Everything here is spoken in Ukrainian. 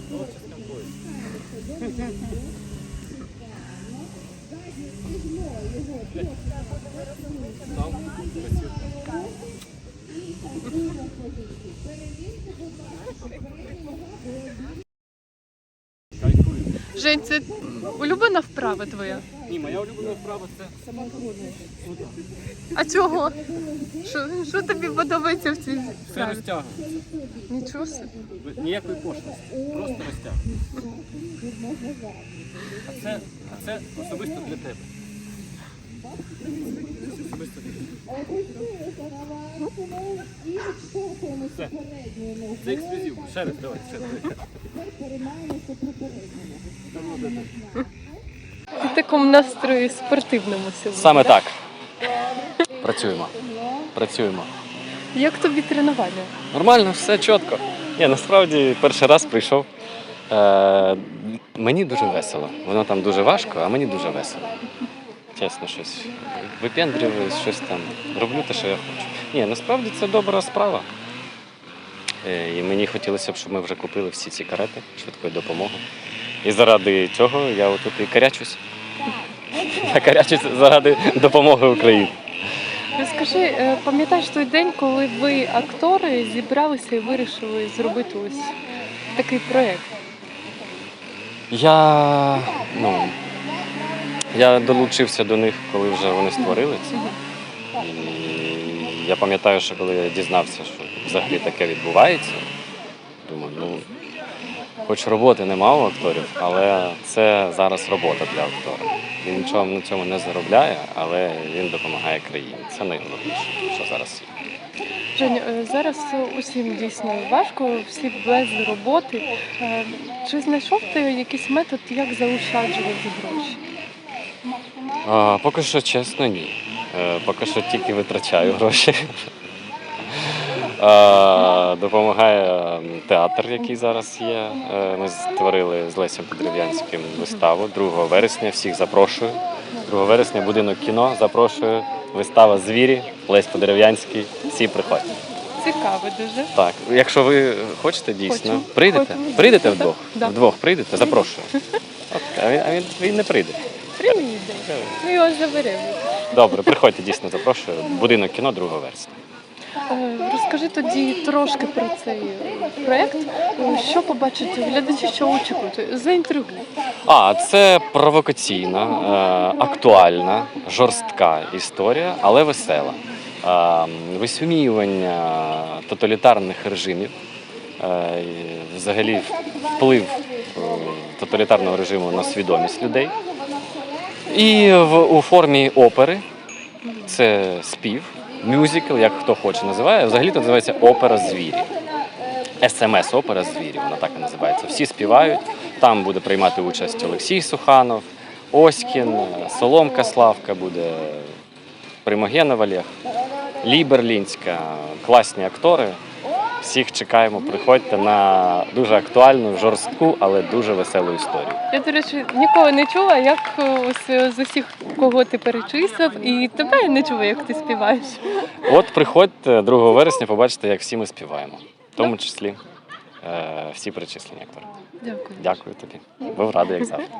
Кайфую. Жень, це улюблена вправа твоя. Ні, моя улюблена вправа це А чого? Що, що тобі подобається в цій все вправі? розтягується. Нічого собі. Ніякої пошлості. Просто розтягується. А це, а це особисто для тебе. Особисто для тебе. Все. Це ексклюзив. Ще раз, давай, ще раз. Ти в такому настрої спортивному сьогодні. Саме так. Працюємо. Працюємо. Як тобі тренування? Нормально, все чітко. Я насправді перший раз прийшов. Е, мені дуже весело. Воно там дуже важко, а мені дуже весело. Чесно, щось випендрююсь, щось там. Роблю те, що я хочу. Ні, насправді це добра справа. Е, і мені хотілося б, щоб ми вже купили всі ці карети швидкої допомоги. І заради цього я отут і карячусь. Я карячусь заради допомоги Україні. Розкажи, е, пам'ятаєш той день, коли ви, актори, зібралися і вирішили зробити ось такий проєкт? Я, ну, я долучився до них, коли вже вони створили це. І я пам'ятаю, що коли я дізнався, що взагалі таке відбувається, думаю, ну, хоч роботи нема у акторів, але це зараз робота для актора. Він нічого на цьому не заробляє, але він допомагає країні. Це найголовніше, що зараз є. Женя, е, зараз усім дійсно важко, всі без роботи. Е, Чи знайшов ти якийсь метод, як заощаджувати гроші? А, поки що чесно, ні. Е, поки що тільки витрачаю гроші. Допомагає театр, який зараз є. Е, Ми створили з Лесем Подерев'янським виставу 2 вересня. Всіх запрошую. 2 вересня будинок кіно. Запрошую. Вистава Звірі, Лесь Подерев'янський. Всі приходьте. Цікаво дуже. Так, якщо ви хочете дійсно, Хочемо. прийдете. Хочемо. Прийдете вдвох. да. Вдвох прийдете, запрошую. От, а він, а він, він не прийде. Привіт. Ми його заберемо. Добре, приходьте, дійсно запрошую. Будинок кіно 2 вересня. Розкажи тоді трошки про цей проєкт. Е, Що побачать глядачі, що очікують? Заінтригуй. А, це провокаційна, е, актуальна, жорстка історія, але весела. Е, Висміювання тоталітарних режимів, взагалі вплив тоталітарного режиму на свідомість людей. І в, у формі опери це спів, мюзикл, як хто хоче називає. Взагалі то називається опера звірі. СМС опера звірі, вона так і називається. Всі співають. Там буде приймати участь Олексій Суханов, Оськін, Соломка Славка буде, Примогенов Олег, Ліберлінська, класні актори. Всіх чекаємо, приходьте на дуже актуальну, жорстку, але дуже веселу історію. Я, до речі, ніколи не чула, як е, ось е, з усіх, кого ти перечислив, і тебе я не чула, як ти співаєш. От приходьте 2 вересня, побачите, як всі ми співаємо. В тому числі е, всі перечислені актори. Дякую. Дякую тобі. Був радий, як завжди.